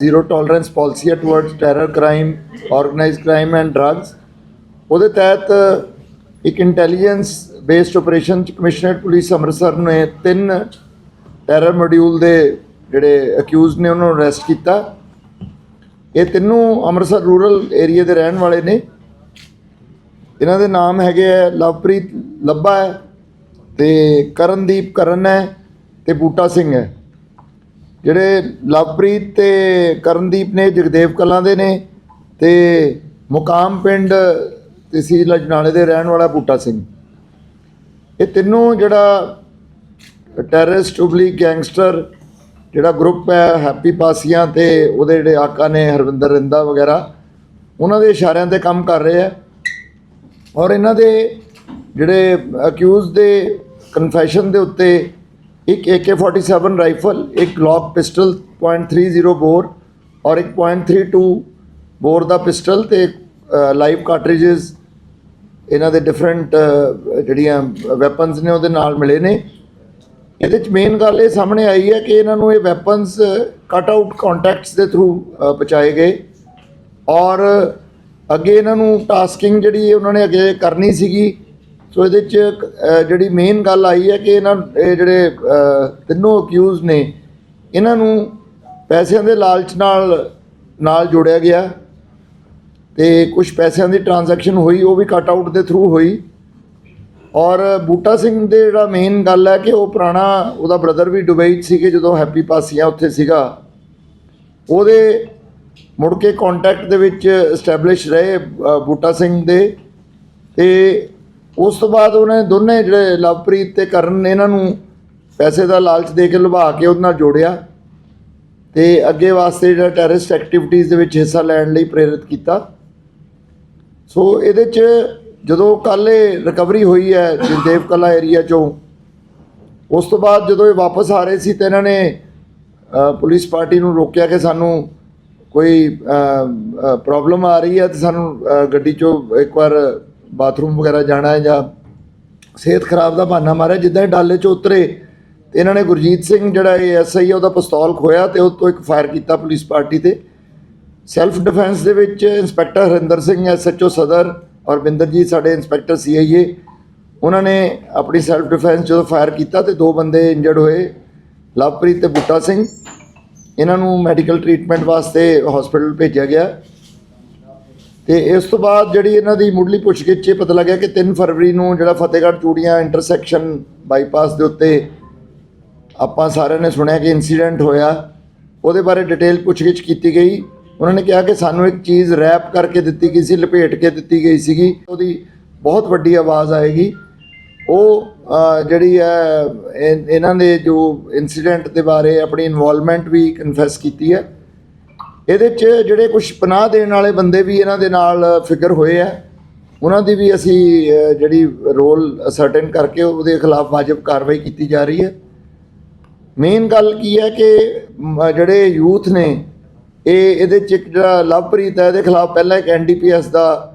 Zero tolerance policy towards terror crime organised crime and drugs ਉਹਦੇ ਤਹਿਤ ਇੱਕ intelligence based operation ਚ commissionerate police Amritsar ਨੇ ਤਿੰਨ ਟੈਰਰ ਮੋਡਿਊਲ ਦੇ ਜਿਹੜੇ ਅਕਿਊਜ਼ ਨੇ ਉਹਨਾਂ ਨੂੰ ਅਰੈਸਟ ਕੀਤਾ। ਇਹ ਤਿੰਨੋਂ ਅੰਮ੍ਰਿਤਸਰ ਰੂਰਲ ਏਰੀਆ ਦੇ ਰਹਿਣ ਵਾਲੇ ਨੇ। ਇਹਨਾਂ ਦੇ ਨਾਮ ਹੈਗੇ ਆ ਲਵਪ੍ਰੀਤ ਲੱਭਾ ਹੈ ਤੇ ਕਰਨਦੀਪ ਕਰਨ ਹੈ ਤੇ ਬੂਟਾ ਸਿੰਘ ਹੈ। ਜਿਹੜੇ ਲਵਪ੍ਰੀਤ ਤੇ ਕਰਨਦੀਪ ਨੇ, ਜਗਦੇਵ ਕਲਾਂ ਦੇ ਨੇ ਤੇ ਮੁਕਾਮ ਪਿੰਡ ਤਹਿਸੀਲ ਅਜਨਾਲੇ ਦੇ ਰਹਿਣ ਵਾਲਾ ਬੂਟਾ ਸਿੰਘ। ਇਹ ਤਿੰਨੋਂ ਜਿਹੜਾ ਟੈਰਰਿਸਟ ਉਬਲੀ ਗੈਂਗਸਟਰ ਜਿਹੜਾ ਗਰੁੱਪ ਹੈ ਹੈਪੀ ਪਾਸੀਆਂ ਤੇ ਉਹਦੇ ਜਿਹੜੇ ਆਕਾ ਨੇ, ਹਰਵਿੰਦਰ ਰਿੰਦਾ ਵਗੈਰਾ, ਉਹਨਾਂ ਦੇ ਇਸ਼ਾਰਿਆਂ ਤੇ ਕੰਮ ਕਰ ਰਹੇ ਆ। ਔਰ ਇਹਨਾਂ ਦੇ ਜਿਹੜੇ ਅਕਿਊਜ਼ ਦੇ ਕਨਫੈਸ਼ਨ ਦੇ ਉੱਤੇ ਇੱਕ AK47 ਰਾਈਫਲ ਇੱਕ ਗਲੌਕ ਪਿਸਟਲ .30 ਬੋਰ ਔਰ ਇੱਕ .32 ਬੋਰ ਦਾ ਪਿਸਟਲ ਤੇ ਲਾਈਵ ਕਾਰਟ੍ਰਿਜਸ ਇਹਨਾਂ ਦੇ ਡਿਫਰੈਂਟ ਜਿਹੜੀਆਂ ਵੈਪਨਸ ਨੇ ਉਹਦੇ ਨਾਲ ਮਿਲੇ ਨੇ ਇਹਦੇ ਚ ਮੇਨ ਗੱਲ ਇਹ ਸਾਹਮਣੇ ਆਈ ਹੈ ਕਿ ਇਹਨਾਂ ਨੂੰ ਇਹ ਵੈਪਨਸ ਕਟ ਆਊਟ ਕੰਟੈਕਟਸ ਦੇ ਥਰੂ ਪਹੁੰਚਾਏ ਗਏ ਔਰ ਅੱਗੇ ਇਹਨਾਂ ਨੂੰ ਟਾਸਕਿੰਗ ਜਿਹੜੀ ਉਹਨਾਂ ਨੇ ਅੱਗੇ ਕਰਨੀ ਸੀਗੀ ਸੋ ਇਹਦੇ ਚ ਅ, ਜਿਹੜੀ ਮੇਨ ਗੱਲ ਆਈ ਹੈ ਕਿ ਇਹਨਾਂ ਇਹ ਜਿਹੜੇ ਤਿੰਨੋਂ ਅਕਿਊਜ਼ ਨੇ ਇਹਨਾਂ ਨੂੰ ਪੈਸਿਆਂ ਦੇ ਲਾਲਚ ਨਾਲ ਨਾਲ ਜੋੜਿਆ ਗਿਆ ਤੇ ਕੁਝ ਪੈਸਿਆਂ ਦੀ ਟ੍ਰਾਂਜੈਕਸ਼ਨ ਹੋਈ ਉਹ ਵੀ ਕਟ ਆਊਟ ਦੇ ਥਰੂ ਹੋਈ। ਔਰ ਬੂਟਾ ਸਿੰਘ ਦੇ ਜਿਹੜਾ ਮੇਨ ਗੱਲ ਹੈ ਕਿ ਉਹ ਪੁਰਾਣਾ ਉਹਦਾ ਬ੍ਰਦਰ ਵੀ ਦੁਬਈ 'ਚ ਸੀਗੇ ਜਦੋਂ ਹੈਪੀ ਪਾਸੀਆਂ ਉੱਥੇ ਸੀਗਾ। ਉਹਦੇ ਮੁੜ ਕੇ ਕੰਟੈਕਟ ਦੇ ਵਿੱਚ ਐਸਟੈਬਲਿਸ਼ ਰਹੇ ਬੂਟਾ ਸਿੰਘ ਦੇ। ਤੇ ਉਸ ਤੋਂ ਬਾਅਦ ਉਹਨੇ ਦੋਨੇ ਜਿਹੜੇ ਲਵਪ੍ਰੀਤ ਤੇ ਕਰਨ ਨੇ ਇਹਨਾਂ ਨੂੰ ਪੈਸੇ ਦਾ ਲਾਲਚ ਦੇ ਕੇ ਲੁਭਾ ਕੇ ਉਹਦੇ ਨਾਲ ਜੋੜਿਆ ਤੇ ਅੱਗੇ ਵਾਸਤੇ ਜਿਹੜਾ ਟੈਰਰਿਸਟ ਐਕਟੀਵਿਟੀਜ਼ ਦੇ ਵਿੱਚ ਹਿੱਸਾ ਲੈਣ ਲਈ ਪ੍ਰੇਰਿਤ ਕੀਤਾ। ਸੋ ਇਹਦੇ ਚ ਜਦੋਂ ਕੱਲ੍ਹ ਇਹ ਰਿਕਵਰੀ ਹੋਈ ਹੈ ਜਗਦੇਵ ਕਲਾ ਏਰੀਆ ਚੋਂ, ਉਸ ਤੋਂ ਬਾਅਦ ਜਦੋਂ ਇਹ ਵਾਪਸ ਆ ਰਹੇ ਸੀ ਤੇ ਇਹਨਾਂ ਨੇ ਪੁਲਿਸ ਪਾਰਟੀ ਨੂੰ ਰੋਕਿਆ ਕਿ ਸਾਨੂੰ ਕੋਈ ਪ੍ਰੋਬਲਮ ਆ ਰਹੀ ਹੈ ਤੇ ਸਾਨੂੰ ਗੱਡੀ ਚੋਂ ਇੱਕ ਵਾਰ ਬਾਥਰੂਮ ਵਗੈਰਾ ਜਾਣਾ ਹੈ ਜਾਂ ਸਿਹਤ ਖਰਾਬ ਦਾ ਬਹਾਨਾ ਮਾਰਿਆ, ਜਿੱਦਾਂ ਇਹ ਡਾਲੇ ਚੋਂ ਉਤਰੇ, ਤੇ ਇਹਨਾਂ ਨੇ ਗੁਰਜੀਤ ਸਿੰਘ ਜਿਹੜਾ ਇਹ ਐਸਆਈ ਉਹਦਾ ਪਿਸਤੌਲ ਖੋਇਆ ਤੇ ਉਹ ਤੋਂ ਇੱਕ ਫਾਇਰ ਕੀਤਾ ਪੁਲਿਸ ਪਾਰਟੀ ਤੇ। ਸੈਲਫ ਡਿਫੈਂਸ ਦੇ ਵਿੱਚ ਇੰਸਪੈਕਟਰ ਹਰਿੰਦਰ ਸਿੰਘ ਐਸਐਚਓ ਸਦਰ ਔਰ ਬਿੰਦਰਜੀਤ ਸਾਡੇ ਇੰਸਪੈਕਟਰ ਸੀਆਈਏ ਉਹਨਾਂ ਨੇ ਆਪਣੀ ਸੈਲਫ ਡਿਫੈਂਸ ਜਦੋਂ ਫਾਇਰ ਕੀਤਾ ਤੇ ਦੋ ਬੰਦੇ ਇੰਜਰਡ ਹੋਏ, ਲਵਪ੍ਰੀਤ ਤੇ ਬੂਟਾ ਸਿੰਘ। ਇਹਨਾਂ ਨੂੰ ਮੈਡੀਕਲ ਟ੍ਰੀਟਮੈਂਟ ਵਾਸਤੇ ਹਸਪੀਟਲ ਭੇਜਿਆ ਗਿਆ। ਤੇ ਇਸ ਤੋਂ ਬਾਅਦ ਜਿਹੜੀ ਇਹਨਾਂ ਦੀ ਮੁੱਢਲੀ ਪੁੱਛਗਿੱਛ 'ਚ ਇਹ ਪਤਾ ਲੱਗਿਆ ਕਿ 3 ਫਰਵਰੀ ਨੂੰ ਜਿਹੜਾ ਫਤਿਹਗੜ੍ਹ ਚੂੜੀਆਂ ਇੰਟਰਸੈਕਸ਼ਨ ਬਾਈਪਾਸ ਦੇ ਉੱਤੇ ਆਪਾਂ ਸਾਰਿਆਂ ਨੇ ਸੁਣਿਆ ਕਿ ਇਨਸੀਡੈਂਟ ਹੋਇਆ। ਉਹਦੇ ਬਾਰੇ ਡਿਟੇਲ ਪੁੱਛਗਿੱਛ ਕੀਤੀ ਗਈ। ਉਹਨਾਂ ਨੇ ਕਿਹਾ ਕਿ ਸਾਨੂੰ ਇੱਕ ਚੀਜ਼ ਰੈਪ ਕਰਕੇ ਦਿੱਤੀ ਗਈ ਸੀ, ਲਪੇਟ ਕੇ ਦਿੱਤੀ ਗਈ ਸੀਗੀ। ਉਹਦੀ ਬਹੁਤ ਵੱਡੀ ਆਵਾਜ਼ ਆਏਗੀ। ਉਹ ਜਿਹੜੀ ਹੈ ਇਹ- ਇਹਨਾਂ ਦੇ ਜੋ ਇਨਸੀਡੈਂਟ ਦੇ ਬਾਰੇ ਆਪਣੀ ਇਨਵੋਲਵਮੈਂਟ ਵੀ ਕਨਫੈਸ ਕੀਤੀ ਹੈ। ਇਹਦੇ 'ਚ ਜਿਹੜੇ ਕੁਝ ਪਨਾਹ ਦੇਣ ਵਾਲੇ ਬੰਦੇ ਵੀ ਇਹਨਾਂ ਦੇ ਨਾਲ ਫਿਕਰ ਹੋਏ ਆ, ਉਹਨਾਂ ਦੀ ਵੀ ਅਸੀਂ ਜਿਹੜੀ ਰੋਲ ਅਸਰਟਨ ਕਰਕੇ ਉਹਦੇ ਖਿਲਾਫ ਵਾਜਬ ਕਾਰਵਾਈ ਕੀਤੀ ਜਾ ਰਹੀ ਹੈ। ਮੇਨ ਗੱਲ ਕੀ ਹੈ ਕਿ ਜਿਹੜੇ ਯੂਥ ਨੇ, ਇਹ ਇਹਦੇ 'ਚ ਇੱਕ ਜਿਹੜਾ ਲਵਪ੍ਰੀਤ ਹੈ, ਇਹਦੇ ਖਿਲਾਫ ਪਹਿਲਾਂ ਇੱਕ ਐਨਡੀਪੀਐਸ ਦਾ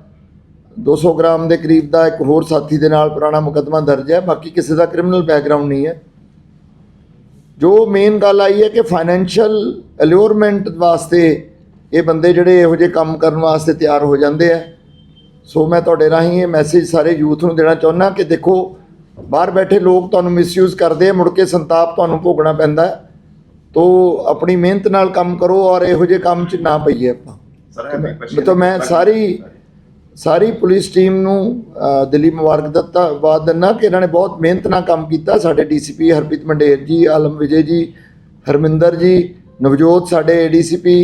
200 ਗ੍ਰਾਮ ਦੇ ਕਰੀਬ ਦਾ ਇੱਕ ਹੋਰ ਸਾਥੀ ਦੇ ਨਾਲ ਪੁਰਾਣਾ ਮੁਕੱਦਮਾ ਦਰਜ ਹੈ, ਬਾਕੀ ਕਿਸੇ ਦਾ ਕ੍ਰਿਮੀਨਲ ਬੈਕਗ੍ਰਾਉਂਡ ਨਹੀਂ ਹੈ। ਜੋ ਮੇਨ ਗੱਲ ਆਈ ਹੈ ਕਿ ਫਾਈਨੈਂਸ਼ੀਅਲ ਅਲਿਓਰਮੈਂਟ ਵਾਸਤੇ ਇਹ ਬੰਦੇ ਜਿਹੜੇ ਇਹੋ ਜਿਹੇ ਕੰਮ ਕਰਨ ਵਾਸਤੇ ਤਿਆਰ ਹੋ ਜਾਂਦੇ ਆ ਸੋ ਮੈਂ ਤੁਹਾਡੇ ਰਾਹੀਂ ਇਹ ਮੈਸੇਜ ਸਾਰੇ ਯੂਥ ਨੂੰ ਦੇਣਾ ਚਾਹੁੰਦਾ ਕਿ ਦੇਖੋ ਬਾਹਰ ਬੈਠੇ ਲੋਕ ਤੁਹਾਨੂੰ ਮਿਸਯੂਜ਼ ਕਰਦੇ ਆ ਮੁੜ ਕੇ ਸੰਤਾਪ ਤੁਹਾਨੂੰ ਭੋਗਣਾ ਪੈਂਦਾ ਹੈ। ਤੋ ਆਪਣੀ ਮਿਹਨਤ ਨਾਲ ਕੰਮ ਕਰੋ ਔਰ ਇਹੋ ਜਿਹੇ ਕੰਮ 'ਚ ਨਾ ਪਈਏ ਆਪਾਂ ਸਰ ਮਤਲਬ ਮੈਂ ਸਾਰੀ ਸਾਰੀ ਪੁਲਿਸ ਟੀਮ ਨੂੰ ਦਿੱਲੀ ਮੁਬਾਰਕ ਦਿੱਤਾ। ਬਾਦ ਦਿੰਦਾ ਕਿ ਇਹਨਾਂ ਨੇ ਬਹੁਤ ਮਿਹਨਤ ਨਾਲ ਕੰਮ ਕੀਤਾ ਸਾਡੇ ਡੀਸੀਪੀ ਹਰਪ੍ਰੀਤ ਮੰਡੇਰ ਜੀ ਆਲਮ ਵਿਜੇ ਜੀ ਹਰਮਿੰਦਰ ਜੀ ਨਵਜੋਤ ਸਾਡੇ ਏਡੀਸੀਪੀ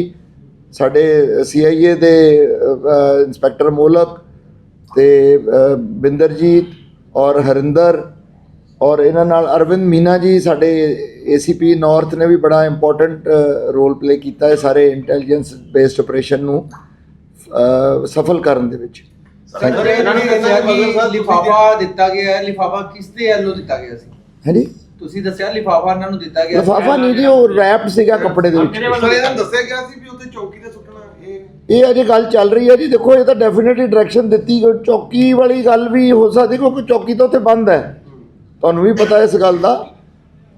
ਸਾਡੇ ਸੀਆਈਏ ਦੇ ਅ, ਅ, ਇੰਸਪੈਕਟਰ ਮੋਲਕ ਤੇ ਬਿੰਦਰਜੀਤ ਔਰ ਹਰਿੰਦਰ ਔਰ ਇਹਨਾਂ ਨਾਲ ਅਰਵਿੰਦ ਮੀਨਾ ਜੀ ਸਾਡੇ ਏਸੀਪੀ ਨਾਰਥ ਨੇ ਵੀ ਬੜਾ ਇੰਪੋਰਟੈਂਟ ਰੋਲ ਪਲੇ ਕੀਤਾ ਹੈ ਸਾਰੇ ਇੰਟੈਲੀਜੈਂਸ ਬੇਸਡ ਆਪਰੇਸ਼ਨ ਨੂੰ ਸਫਲ ਕਰਨ ਦੇ ਵਿੱਚ। ਸਰ ਇਹਨਾਂ ਨੇ ਦੱਸਿਆ ਕਿ ਲਿਫਾਫਾ ਦਿੱਤਾ ਗਿਆ ਹੈ ਲਿਫਾਫਾ ਕਿਸ ਦੇ ਵੱਲੋਂ ਦਿੱਤਾ ਗਿਆ ਸੀ? ਹਾਂਜੀ? ਤੁਸੀਂ ਦੱਸਿਆ ਲਿਫਾਫਾ ਇਹਨਾਂ ਨੂੰ ਦਿੱਤਾ ਗਿਆ ਸੀ। ਲਫਾਫਾ ਨਹੀਂ ਜੀ ਉਹ ਰੈਪਡ ਸੀਗਾ ਕੱਪੜੇ ਦੇ ਵਿੱਚ। ਸਰ ਇਹਨਾਂ ਨੂੰ ਦੱਸਿਆ ਗਿਆ ਸੀ ਵੀ ਉੱਥੇ ਚੌਕੀ ਤੇ ਸੁੱਟਣਾ ਇਹ ਇਹ ਅਜੇ ਗੱਲ ਚੱਲ ਰਹੀ ਹੈ ਜੀ ਦੇਖੋ ਇਹ ਤਾਂ ਡੈਫੀਨਿਟਲੀ ਡਾਇਰੈਕਸ਼ਨ ਦਿੱਤੀ ਗਈ। ਚੌਕੀ ਵਾਲੀ ਗੱਲ ਵੀ ਹੋ ਸਕਦੀ ਕਿਉਂਕਿ ਚੌਕੀ ਤਾਂ ਉੱਥੇ ਬੰਦ ਹੈ। ਤੁਹਾਨੂੰ ਵੀ ਪਤਾ ਇਸ ਗੱਲ ਦਾ।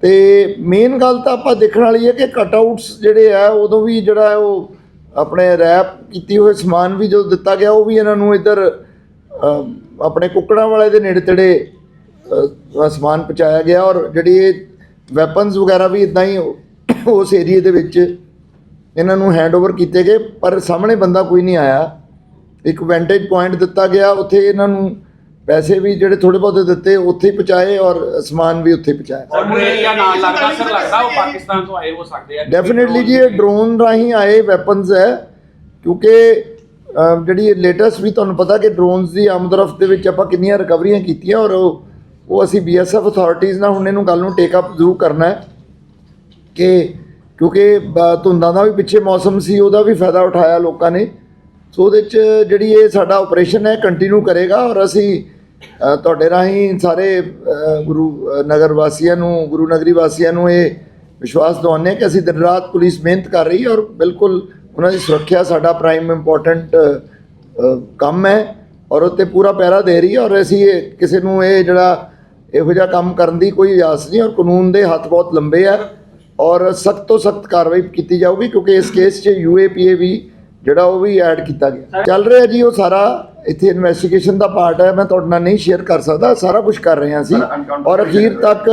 ਤੇ ਮੇਨ ਗੱਲ ਤਾਂ ਆਪਾਂ ਦੇਖਣ ਵਾਲੀ ਹੈ ਕਿ ਕਟਆਊਟਸ ਜਿਹੜੇ ਆ ਉਦੋਂ ਵੀ ਜਿਹੜਾ ਉਹ ਆਪਣੇ ਰੈਪ ਕੀਤੀ ਹੋਏ ਸਮਾਨ ਵੀ ਜੋ ਦਿੱਤਾ ਗਿਆ, ਉਹ ਵੀ ਇਹਨਾਂ ਨੂੰ ਇੱਧਰ ਆਪਣੇ ਕੁੱਕੜਾਂ ਵਾਲੇ ਦੇ ਨੇੜੇ ਤੇੜੇ ਸਮਾਨ ਪਹੁੰਚਾਇਆ ਗਿਆ ਔਰ ਜਿਹੜੀ ਇਹ ਵੈਪਨਸ ਵਗੈਰਾ ਵੀ ਇਦਾਂ ਹੀ ਉਸ ਏਰੀਏ ਦੇ ਵਿੱਚ ਇਹਨਾਂ ਨੂੰ ਹੈਂਡਓਵਰ ਕੀਤੇ ਗਏ, ਪਰ ਸਾਹਮਣੇ ਬੰਦਾ ਕੋਈ ਨਹੀਂ ਆਇਆ। ਇੱਕ ਵੈਂਟੇਜ ਪੁਆਇੰਟ ਦਿੱਤਾ ਗਿਆ, ਉੱਥੇ ਇਹਨਾਂ ਨੂੰ ਪੈਸੇ ਵੀ ਜਿਹੜੇ ਥੋੜੇ ਬਹੁਤੇ ਦਿੱਤੇ ਉੱਥੇ ਹੀ ਪਹੁੰਚਾਏ ਔਰ ਸਮਾਨ ਵੀ ਉੱਥੇ ਹੀ ਪਹੁੰਚਾਇਆ। ਔਰ ਮੁੰਡੇ ਜਾਂ ਨਾਲ ਲੱਗਦਾ ਸਰ ਲੱਗਦਾ ਉਹ ਪਾਕਿਸਤਾਨ ਤੋਂ ਆਏ ਹੋ ਸਕਦੇ ਆ। ਡੈਫੀਨਿਟਲੀ ਜੀ ਇਹ ਡਰੋਨ ਰਾਹੀਂ ਆਏ ਵੈਪਨਸ ਹੈ ਕਿਉਂਕਿ ਅਹ, ਜਿਹੜੀ ਲੇਟੈਸਟ ਵੀ ਤੁਹਾਨੂੰ ਪਤਾ ਕਿ ਡਰੋਨਸ ਦੀ ਆਮਦ ਰਫਤ ਦੇ ਵਿੱਚ ਆਪਾਂ ਕਿੰਨੀਆਂ ਰਿਕਵਰੀਆਂ ਕੀਤੀਆਂ ਔਰ ਉਹ ਉਹ ਅਸੀਂ ਬੀਐਸਐਫ ਅਥਾਰਟੀਆਂ ਨਾਲ ਹੁਣ ਇਹਨੂੰ ਗੱਲ ਨੂੰ ਟੇਕ ਅਪ ਜ਼ਰੂਰ ਕਰਨਾ ਹੈ ਕਿ ਕਿਉਂਕਿ ਬ- ਧੁੰਦਾਂ ਦਾ ਵੀ ਪਿੱਛੇ ਮੌਸਮ ਸੀ ਉਹਦਾ ਵੀ ਫਾਇਦਾ ਉਠਾਇਆ ਲੋਕਾਂ ਨੇ। ਸੋ ਉਹਦੇ 'ਚ ਜਿਹੜੀ ਇਹ ਸਾਡਾ ਆਪਰੇਸ਼ਨ ਹੈ ਕੰਟੀਨਿਊ ਕਰੇਗਾ ਔਰ ਅਸੀਂ ਤੁਹਾਡੇ ਰਾਹੀਂ ਸਾਰੇ ਗੁਰੂ ਨਗਰ ਵਾਸੀਆਂ ਨੂੰ, ਗੁਰੂ ਨਗਰੀ ਵਾਸੀਆਂ ਨੂੰ ਇਹ ਵਿਸ਼ਵਾਸ ਦਿਵਾਉਂਦੇ ਹਾਂ ਕਿ ਅਸੀਂ ਦਿਨ ਰਾਤ ਪੁਲਿਸ ਮਿਹਨਤ ਕਰ ਰਹੀ ਹੈ ਔਰ ਬਿਲਕੁਲ ਉਹਨਾਂ ਦੀ ਸੁਰੱਖਿਆ ਸਾਡਾ ਪ੍ਰਾਈਮ ਇੰਪੋਰਟੈਂਟ ਕੰਮ ਹੈ ਔਰ ਉੱਤੇ ਪੂਰਾ ਪਹਿਰਾ ਦੇ ਰਹੀ ਹੈ ਔਰ ਅਸੀਂ ਇਹ ਕਿਸੇ ਨੂੰ ਇਹ ਜਿਹੜਾ ਇਹੋ ਜਿਹਾ ਕੰਮ ਕਰਨ ਦੀ ਕੋਈ ਆਸ ਨਹੀਂ ਔਰ ਕਾਨੂੰਨ ਦੇ ਹੱਥ ਬਹੁਤ ਲੰਬੇ ਆ ਔਰ ਸਖਤ ਤੋਂ ਸਖਤ ਕਾਰਵਾਈ ਕੀਤੀ ਜਾਊਗੀ ਕਿਉਂਕਿ ਇਸ ਕੇਸ 'ਚ ਯੂਏਪੀਏ ਵੀ ਜਿਹੜਾ ਉਹ ਵੀ ਐਡ ਕੀਤਾ ਗਿਆ। ਚੱਲ ਰਿਹਾ ਜੀ ਉਹ ਸਾਰਾ ਇੱਥੇ ਇਨਵੈਸਟੀਗੇਸ਼ਨ ਦਾ ਪਾਰਟ ਹੈ ਮੈਂ ਤੁਹਾਡੇ ਨਾਲ ਨਹੀਂ ਸ਼ੇਅਰ ਕਰ ਸਕਦਾ ਸਾਰਾ ਕੁਝ ਕਰ ਰਹੇ ਹਾਂ ਅਸੀਂ। ਔਰ ਅਖੀਰ ਤੱਕ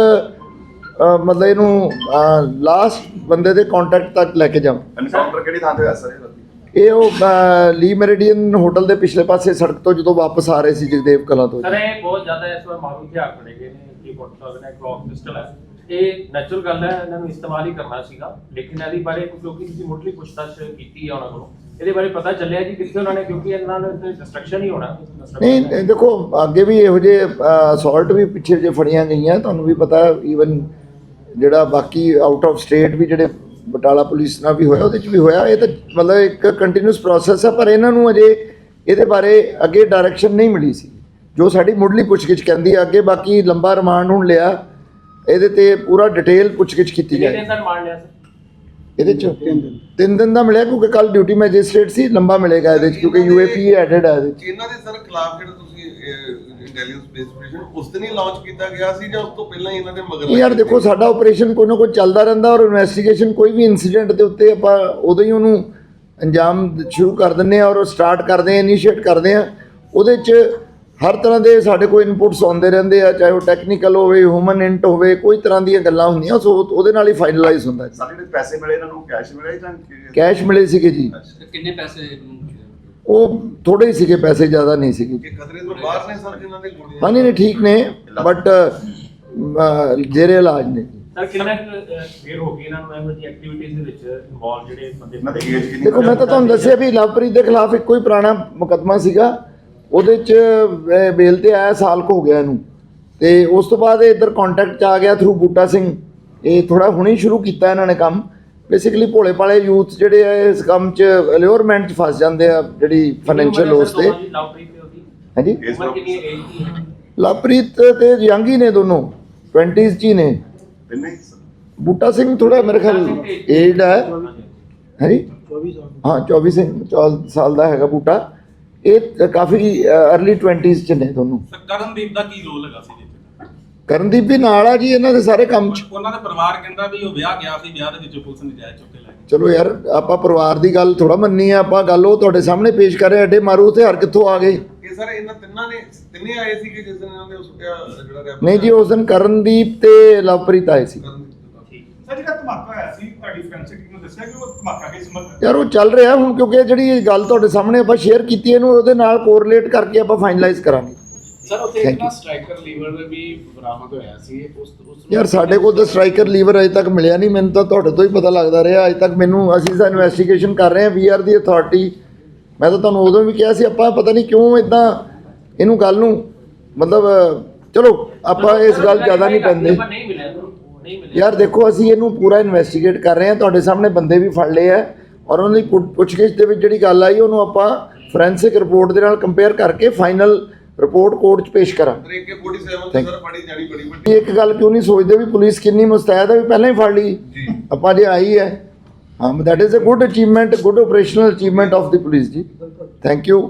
ਮਤਲਬ ਇਹਨੂੰ ਲਾਸਟ ਬੰਦੇ ਦੇ ਕੰਟੈਕਟ ਤੱਕ ਲੈ ਕੇ ਜਾਵਾਂ। ਐਨਕਾਊਂਟਰ ਕਿਹੜੀ ਥਾਂ ਤੇ ਹੋਇਆ ਸਰ ਇਹ ਉਹ ਲੀ ਮੈਰੀਡੀਅਨ ਹੋਟਲ ਦੇ ਪਿਛਲੇ ਪਾਸੇ ਸੜਕ ਤੋਂ ਜਦੋਂ ਵਾਪਸ ਆ ਰਹੇ ਸੀ ਜਗਦੇਵ ਕਲਾਂ ਤੋਂ। ਸਰ ਇਹ ਬਹੁਤ ਜ਼ਿਆਦਾ ਇਸ ਵਾਰ ਮਾਰੂ ਹਥਿਆਰ ਫੜੇ ਗਏ ਨੇ ਕੀ ਸਕਦੇ ਨੇ ਕਲੌਕ ਪਿਸਟਲ ਹੈ। ਇਹ ਨੈਚੁਰਲ ਗੱਲ ਹੈ, ਇਹਨਾਂ ਨੂੰ ਇਸਤੇਮਾਲ ਹੀ ਕਰਨਾ ਸੀਗਾ। ਲੇਕਿਨ ਇਹਦੇ ਬਾਰੇ ਕਿਉਂਕਿ ਤੁਸੀਂ ਮੁੱਢਲੀ ਪੁੱਛਤਾਛ ਕੀਤੀ ਹੈ ਉਹਨਾਂ ਕੋਲੋਂ। ਇਹਦੇ ਬਾਰੇ ਪਤਾ ਚੱਲਿਆ ਜੀ ਕਿੱਥੇ ਉਹਨਾਂ ਨੇ, ਕਿਉਂਕਿ ਇਹਨਾਂ ਨੇ ਤੇ ਡਿਸਟਰਕਸ਼ਨ ਹੀ ਹੋਣਾ। ਨਹੀਂ ਦੇਖੋ, ਅੱਗੇ ਵੀ ਇਹੋ ਜਿਹੇ ਅਸੌਲਟ ਵੀ ਪਿੱਛੇ ਜੇ ਫੜੀਆਂ ਗਈਆਂ। ਤੁਹਾਨੂੰ ਵੀ ਪਤਾ ਈਵਨ ਜਿਹੜਾ ਬਾਕੀ ਆਊਟ ਆਫ ਸਟੇਟ ਵੀ ਜਿਹੜੇ ਬਟਾਲਾ ਪੁਲਿਸ ਨਾਲ ਵੀ ਹੋਇਆ, ਉਹਦੇ ਚ ਵੀ ਹੋਇਆ। ਇਹ ਤਾਂ ਮਤਲਬ ਇੱਕ ਕੰਟੀਨਿਊਸ ਪ੍ਰੋਸੈਸ ਹੈ ਪਰ ਇਹਨਾਂ ਨੂੰ ਅਜੇ ਇਹਦੇ ਬਾਰੇ ਅੱਗੇ ਡਾਇਰੈਕਸ਼ਨ ਨਹੀਂ ਮਿਲੀ ਸੀ। ਜੋ ਸਾਡੀ ਮੁੱਢਲੀ ਪੁੱਛਗਿੱਛ ਕਹਿੰਦੀ ਹੈ ਅੱਗੇ ਬਾਕੀ ਲੰਬਾ ਰਿਮਾਂਡ ਹੁਣ ਲਿਆ। ਇਹਦੇ ਤੇ ਪੂਰਾ ਡਿਟੇਲ ਪੁੱਛਗਿੱਛ ਕੀਤੀ ਜਾਏ ਦਿਨ ਦਾ ਮਾਰ ਲਿਆ ਸਰ? ਇਹਦੇ ਚ ਤਿੰਨ ਦਿਨ। ਦਾ ਮਿਲਿਆ ਕਿਉਂਕਿ ਕੱਲ ਡਿਊਟੀ ਮੈਜਿਸਟ੍ਰੇਟ ਸੀ ਲੰਬਾ ਮਿਲੇਗਾ ਇਹਦੇ ਚ ਕਿਉਂਕਿ ਯੂਏਪੀ ਐਡਡ ਹੈ ਇਹਦੇ ਚ। ਇਹਨਾਂ ਦੇ ਸਰ ਖਿਲਾਫ ਜਿਹੜਾ ਤੁਸੀਂ ਇੰਟੈਲੀਜੈਂਸ ਬੇਸਡ ਆਪਰੇਸ਼ਨ ਉਸ ਦਿਨ ਹੀ ਲਾਂਚ ਕੀਤਾ ਗਿਆ ਸੀ ਜਾਂ ਉਸ ਤੋਂ ਪਹਿਲਾਂ ਹੀ ਇਹਨਾਂ ਦੇ ਮਗਰ ਯਾਰ ਦੇਖੋ ਸਾਡਾ ਆਪਰੇਸ਼ਨ ਕੋਈ ਨਾ ਕੋਈ ਚੱਲਦਾ ਰਹਿੰਦਾ ਔਰ ਇਨਵੈਸਟੀਗੇਸ਼ਨ ਕੋਈ ਵੀ ਇਨਸੀਡੈਂਟ ਦੇ ਉੱਤੇ ਆਪਾਂ ਉਦੋਂ ਹੀ ਉਹਨੂੰ ਅੰਜਾਮ ਸ਼ੁਰੂ ਕਰ ਦਿੰਦੇ ਆ ਔਰ ਸਟਾਰਟ ਕਰਦੇ ਆ ਇਨੀਸ਼ੀਏਟ ਕਰਦੇ ਆ ਉਹਦੇ 'ਚ ਹਰ ਤਰ੍ਹਾਂ ਦੇ ਸਾਡੇ ਕੋਲ ਇਨਪੁਟਸ ਆਉਂਦੇ ਰਹਿੰਦੇ ਆ ਚਾਹੇ ਉਹ ਟੈਕਨੀਕਲ ਹੋਵੇ ਹਿਊਮਨ ਇੰਟ ਹੋਵੇ ਕੋਈ ਤਰ੍ਹਾਂ ਦੀਆਂ ਗੱਲਾਂ ਹੁੰਦੀਆਂ ਸੋ ਉਹਦੇ ਨਾਲ ਹੀ ਫਾਈਨਲਾਈਜ਼ ਹੁੰਦਾ ਹੈ ਸਾਡੇ ਜਿਹੜੇ ਪੈਸੇ ਮਿਲੇ ਇਹਨਾਂ ਨੂੰ ਕੈਸ਼ ਮਿਲੇ ਜਾਂ ਕੈਸ਼ ਮਿਲੇ ਸੀਗੇ ਜੀ। ਕਿੰਨੇ ਪੈਸੇ ਉਹ ਥੋੜੇ ਹੀ ਸੀਗੇ ਪੈਸੇ ਜ਼ਿਆਦਾ ਨਹੀਂ ਸੀਗੇ। ਕਿ ਖਤਰੇ ਤੋਂ ਬਾਹਰ ਨੇ ਸਰ ਜਿਨ੍ਹਾਂ ਦੇ ਗੋਲੀਆਂ ਹਾਂ ਨਹੀਂ ਨਹੀਂ ਠੀਕ ਨੇ ਬਟ ਜੇਰੇ ਇਲਾਜ ਨੇ। ਸਰ ਕਿੰਨਾ ਦੇਰ ਹੋ ਗਈ ਇਹਨਾਂ ਨੂੰ ਜਿਹੀ ਐਕਟੀਵਿਟੀਜ਼ ਦੇ ਵਿੱਚ ਇਨਵੋਲਵ ਜਿਹੜੇ ਬੰਦੇ ਇਹਨਾਂ ਦੇਖੋ ਮੈਂ ਤਾਂ ਤੁਹਾਨੂੰ ਦੱਸਿਆ ਵੀ ਲਵਪ੍ਰੀਤ ਦੇ ਖਿਲਾਫ ਇੱਕੋ ਹੀ ਪੁਰਾਣਾ ਮੁਕੱਦਮਾ ਸੀਗਾ। ਉਹਦੇ ਚ ਬੇਲ ਤੇ ਆਇਆ ਸਾਲ ਕੁ ਹੋ ਗਿਆ ਇਹਨੂੰ। ਤੇ ਉਸ ਤੋਂ ਬਾਅਦ ਇਹ ਇੱਧਰ ਕੰਟੈਕਟ ਚ ਆ ਗਿਆ ਥਰੂ ਬੂਟਾ ਸਿੰਘ। ਇਹ ਥੋੜਾ ਹੁਣੇ ਸ਼ੁਰੂ ਕੀਤਾ ਇਹਨਾਂ ਨੇ ਕੰਮ। ਬੇਸਿਕਲੀ ਭੋਲੇ ਭਾਲੇ ਯੂਥ ਜਿਹੜੇ ਆ ਇਸ ਕੰਮ ਚ ਅਲਿਓਰਮੈਂਟ ਚ ਫਸ ਜਾਂਦੇ ਆ ਜਿਹੜੀ ਫਾਈਨੈਂਸ਼ੀਅਲ ਲੋਸ ਤੇ। ਹਾਂਜੀ? ਏਜ ਏਜ ਲਵਪ੍ਰੀਤ ਤੇ ਯੰਗ ਹੀ ਨੇ ਦੋਨੋਂ। 20s ਚ ਹੀ ਨੇ। ਬੂਟਾ ਸਿੰਘ ਥੋੜਾ ਮੇਰੇ ਖਿਆਲ ਏਜਡ ਹੈ। ਹਾਂਜੀ। 24 ਸਾਲ। ਹਾਂ 24 ਸਿੰਘ 24 ਸਾਲ ਦਾ ਹੈਗਾ ਬੂਟਾ। ਇਹ ਕਾਫੀ अर्ਲੀ 20s ਚ ਨੇ ਦੋਨੋਂ ਕਰਨਦੀਪ ਦਾ ਕੀ ਰੋਲ ਹੈਗਾ ਸੀ ਕਰਨਦੀਪ ਵੀ ਨਾਲ ਆ ਜੀ ਇਹਨਾਂ ਦੇ ਸਾਰੇ ਕੰਮ ਚ। ਉਹਨਾਂ ਦਾ ਪਰਿਵਾਰ ਕਹਿੰਦਾ ਵੀ ਉਹ ਵਿਆਹ ਗਿਆ ਸੀ ਵਿਆਹ ਦੇ ਵਿੱਚ ਪੁਲਿਸ ਨੇ ਜਾਇਜ਼ ਚੁੱਕ ਲੈ ਚਲੋ ਯਾਰ ਆਪਾਂ ਪਰਿਵਾਰ ਦੀ ਗੱਲ ਥੋੜਾ ਮੰਨੀ ਆ ਆਪਾਂ ਗੱਲ ਉਹ ਤੁਹਾਡੇ ਸਾਹਮਣੇ ਪੇਸ਼ ਕਰ ਰਹੇ ਐਡੇ ਮਾਰੂ ਹਥਿਆਰ ਕਿੱਥੋਂ ਆ ਗਏ? ਇਹ ਸਰ ਇਹਨਾਂ ਤਿੰਨਾਂ ਨੇ ਤਿੰਨੇ ਆਏ ਸੀ ਕਿ ਜਿਸ ਦਿਨ ਇਹਨਾਂ ਨੇ ਉਹ ਸੁੱਟਿਆ ਜਿਹੜਾ ਨਹੀਂ ਜੀ ਉਸ ਦਿਨ ਕਰਨਦੀਪ ਤੇ ਲਵਪ੍ਰੀਤ ਆਏ ਸੀ। ਸਰ ਜਿਹੜਾ ਧਮਾਕਾ ਹੋਇਆ ਸੀ ਤੁਹਾਡੀ ਫੋਰੈਂਸਿਕ ਟੀਮ ਨੇ ਦੱਸਿਆ ਕਿ ਉਹ ਧਮਾਕਾ ਕਿਸ ਮਤਲਬ? ਯਾਰ ਉਹ ਚੱਲ ਰਿਹਾ ਹੁਣ ਕਿਉਂਕਿ ਇਹ ਜਿਹੜੀ ਗੱਲ ਤੁਹਾਡੇ ਸਾਹਮਣੇ ਆਪਾਂ ਸ਼ੇਅਰ ਕੀਤੀ ਇਹਨੂੰ ਉਹਦੇ ਨਾਲ ਕੋਰਿਲੇਟ ਕਰਕੇ ਆਪਾਂ ਫਾਈਨਲਾਈਜ਼ ਕਰਾਂਗੇ। ਸਰ ਉੱਥੇ Thank you. ਸਟ੍ਰਾਈਕਰ ਲੀਵਰ ਵੀ ਬਰਾਮਦ ਹੋਇਆ ਸੀ ਉਸ ਉਸ ਨੂੰ- ਯਾਰ ਸਾਡੇ ਕੋਲ ਤਾਂ ਸਟ੍ਰਾਈਕਰ ਲੀਵਰ ਅਜੇ ਤੱਕ ਮਿਲਿਆ ਨਹੀਂ ਮੈਨੂੰ ਤਾਂ ਤੁਹਾਡੇ ਤੋਂ ਹੀ ਪਤਾ ਲੱਗਦਾ ਰਿਹਾ। ਅਜੇ ਤੱਕ ਮੈਨੂੰ ਅਸੀਂ ਤਾਂ ਇਨਵੈਸਟੀਗੇਸ਼ਨ ਕਰ ਰਹੇ ਹਾਂ ਵੀ ਆਰ ਦੀ ਅਥਾਰਟੀ ਮੈਂ ਤਾਂ ਤੁਹਾਨੂੰ ਉਦੋਂ ਵੀ ਕਿਹਾ ਸੀ ਆਪਾਂ ਪਤਾ ਨਹੀਂ ਕਿਉਂ ਇਦਾਂ ਇਹਨੂੰ ਗੱਲ ਨੂੰ ਮਤਲਬ ਚਲੋ ਆਪਾਂ ਇਸ ਗੱਲ ਜ਼ਿਆਦਾ ਨਹੀਂ ਪੈਂਦੇ। ਨਹੀਂ ਮਿਲਿਆ ਯਾਰ ਦੇਖੋ ਅਸੀਂ ਇਹਨੂੰ ਪੂਰਾ ਇਨਵੈਸਟੀਗੇਟ ਕਰ ਰਹੇ ਹਾਂ। ਤੁਹਾਡੇ ਸਾਹਮਣੇ ਬੰਦੇ ਵੀ ਫੜ ਲਏ ਆ ਔਰ ਉਹਨਾਂ ਦੀ ਪੁੱਛ- ਪੁੱਛਗਿੱਛ ਦੇ ਵਿੱਚ ਜਿਹੜੀ ਗੱਲ ਆਈ ਉਹਨੂੰ ਆਪਾਂ ਫੋਰੈਂਸਿਕ ਰਿਪੋਰਟ ਦੇ ਨਾਲ ਕੰਪੇਅਰ ਕਰਕੇ ਫਾਈਨਲ ਰਿਪੋਰਟ ਕੋਰਟ 'ਚ ਪੇਸ਼ ਕਰਾਂਗੇ। ਪਰ AK 47 Thank ਤੇ ਸਰ ਫੜੀ ਜਾਣੀ ਬੜੀ ਵੱਡੀ। ਇਹ ਇੱਕ ਗੱਲ ਕਿਉਂ ਨਹੀਂ ਸੋਚਦੇ ਵੀ ਪੁਲਿਸ ਕਿੰਨੀ ਮੁਸਤੈਦ ਹੈ ਵੀ ਪਹਿਲਾਂ ਹੀ ਫੜ ਲਈ? ਜੀ। ਆਪਾਂ ਜੇ ਆਈ ਹੈ। ਹਾਂ that is a good achievement good operational achievement of the police ਜੀ। Thank you